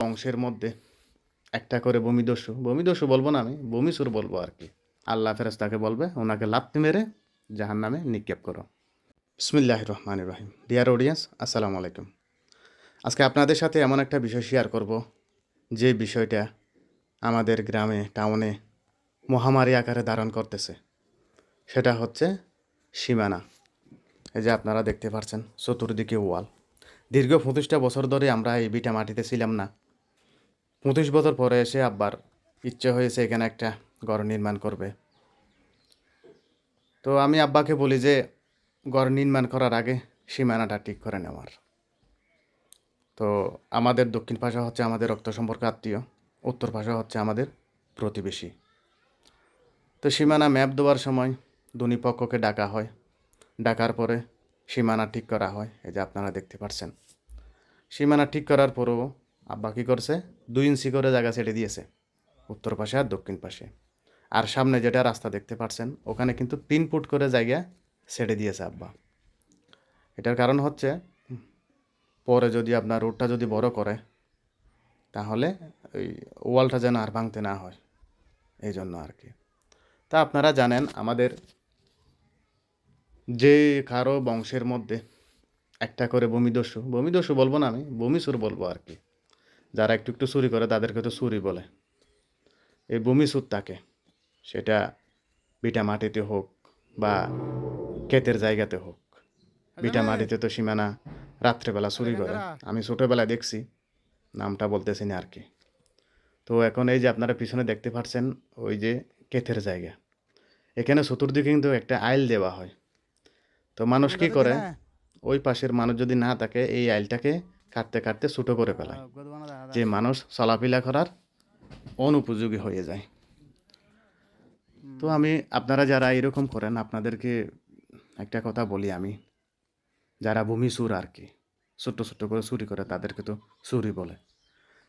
অংশের মধ্যে একটা করে ভূমিদস্যু ভূমিদস্যু বলব না আমি ভূমিসুর বলব আর কি। আল্লাহ ফেরেস্তাকে বলবে, ওনাকে লাত্তি মেরে জাহান নামে নিক্ষেপ করো। বিসমিল্লাহ রহমান রহিম। ডিয়ার অডিয়েন্স আসসালামু আলাইকুম। আজকে আপনাদের সাথে এমন একটা বিষয় শেয়ার করব, যে বিষয়টা আমাদের গ্রামে টাউনে মহামারী আকারে ধারণ করতেছে। সেটা হচ্ছে সীমানা। এই যে আপনারা দেখতে পাচ্ছেন চতুর্দিকে ওয়াল। দীর্ঘ পঁচিশটা বছর ধরে আমরা এই বিটা মাটিতে ছিলাম না। পঁচিশ বছর পরে এসে আব্বার ইচ্ছে হয়েছে এখানে একটা ঘর নির্মাণ করবে। তো আমি আব্বাকে বলি যে, ঘর নির্মাণ করার আগে সীমানাটা ঠিক করে নেওয়ার তো আমাদের দক্ষিণ পাশে হচ্ছে আমাদের রক্ত সম্পর্ক আত্মীয়, উত্তর পাশে হচ্ছে আমাদের প্রতিবেশী। তো সীমানা ম্যাপ দেওয়ার সময় দুই পক্ষকে ডাকা হয়। ডাকার পরে সীমানা ঠিক করা হয়, এই যে আপনারা দেখতে পাচ্ছেন সীমানা ঠিক করার পরেও আব্বা কী করছে? দুই ইঞ্চি করে জায়গা ছেড়ে দিয়েছে, উত্তর পাশে আর দক্ষিণ পাশে। আর সামনে যেটা রাস্তা দেখতে পাচ্ছেন ওখানে কিন্তু তিন ফুট করে জায়গা ছেড়ে দিয়েছে আব্বা। এটার কারণ হচ্ছে, পরে যদি আপনার রোডটা যদি বড় করে, তাহলে ওই ওয়ালটা যেন আর ভাঙতে না হয়, এই জন্য আর কি। তা আপনারা জানেন, আমাদের যে কারও বংশের মধ্যে একটা করে ভূমিদস্যু ভূমিদস্যু বলব না আমি ভূমিসুর বলব আর কি। যারা একটু একটু চুরি করে তাদেরকে তো চুরি বলে। এই ভূমিসুর তাকে সেটা বিটা মাটিতে হোক বা ক্ষেতের জায়গাতে হোক। বিটা মাটিতে তো সীমানা রাত্রেবেলা চুরি করে। আমি ছোটোবেলায় দেখছি নামটা বলতেছি না আর কি। তো এখন এই যে আপনারা পিছনে দেখতে পাচ্ছেন ওই যে ক্ষেতের জায়গা। এখানে চতুর্দিকে কিন্তু একটা আইল দেওয়া হয়। তো মানুষ কি করে? ওই পাশের মানুষ যদি না থাকে এই আইলটাকে কাটতে কাটতে ছোটো করে ফেলায়। যে মানুষ চলাফেরা করার অনুপযোগী হয়ে যায়। তো আমি আপনারা যারা এরকম করেন আপনাদেরকে একটা কথা বলি আমি। যারা ভূমি সুর আর কি ছোট্ট ছোট্ট করে চুরি করে তাদেরকে তো চুরি বলে।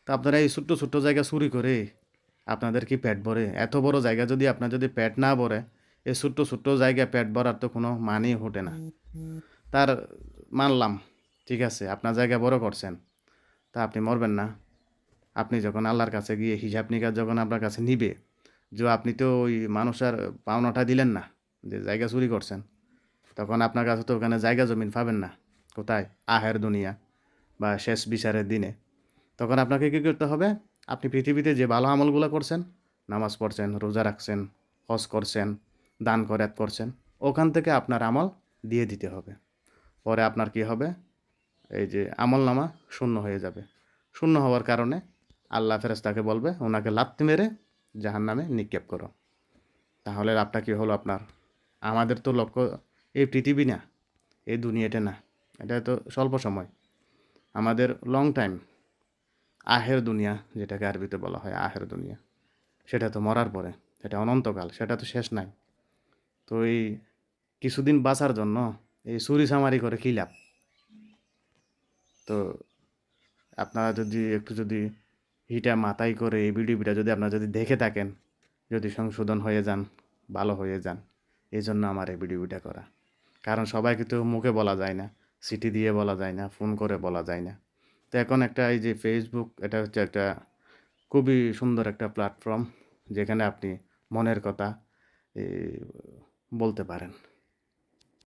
তো আপনারা এই ছোট্ট ছোট্ট জায়গা চুরি করে আপনাদের কি পেট ভরে? এত বড় জায়গা যদি আপনার যদি পেট না ভরে এই ছোট্ট ছোট্ট জায়গা পেট ভরার তো কোনো মানেই ওঠে না। তার মানলাম। ঠিক আছে, আপনার জায়গা বড় করছেন, তা আপনি মরবেন না। আপনি যখন আল্লাহর কাছে গিয়ে হিসাব নিকাশ যখন আপনার কাছে নিবে, যে আপনি তো ওই মানুষের পাওনাটা দিলেন না, যে জায়গা চুরি করছেন, তখন আপনার কাছে তো ওখানে জায়গা জমিন পাবেন না, কোথায়? আহের দুনিয়া বা শেষ বিচারের দিনে। তখন আপনাকে কী করতে হবে? আপনি পৃথিবীতে যে ভালো আমলগুলো করছেন, নামাজ পড়ছেন, রোজা রাখছেন, হজ করছেন, দান করাত করছেন, ওখান থেকে আপনার আমল দিয়ে দিতে হবে। পরে আপনার কি হবে? এই যে আমল নামা শূন্য হয়ে যাবে। শূন্য হওয়ার কারণে আল্লাহ ফেরেস্তাকে বলবে, ওনাকে লাত্তি মেরে জাহান নামে নিক্ষেপ করো। তাহলে লাভটা কী হলো আপনার? আমাদের তো লক্ষ্য এই পৃথিবী না, এই দুনিয়াটা না, এটা তো স্বল্প সময়। আমাদের লং টাইম আহের দুনিয়া যেটাকে আরবিতে বলা হয় আহের দুনিয়া। সেটা তো মরার পরে, সেটা অনন্তকাল, সেটা তো শেষ নাই। তো এই কিছুদিন বাঁচার জন্য এই চুরি সামারি করে কী লাভ? তো আপনারা যদি একটু যদি হিটা মাথায় করে এই ভিডিওটা যদি আপনারা যদি দেখে থাকেন, যদি সংশোধন হয়ে যান, ভালো হয়ে যান এই জন্য আমার এই ভিডিওটা করা। কারণ সবাইকে তো মুখে বলা যায় না সিটি দিয়ে বলা যায় না, ফোন করে বলা যায় না। তো এখন একটা এই যে ফেসবুক এটা হচ্ছে একটা খুবই সুন্দর একটা প্ল্যাটফর্ম যেখানে আপনি মনের কথা বলতে পারেন।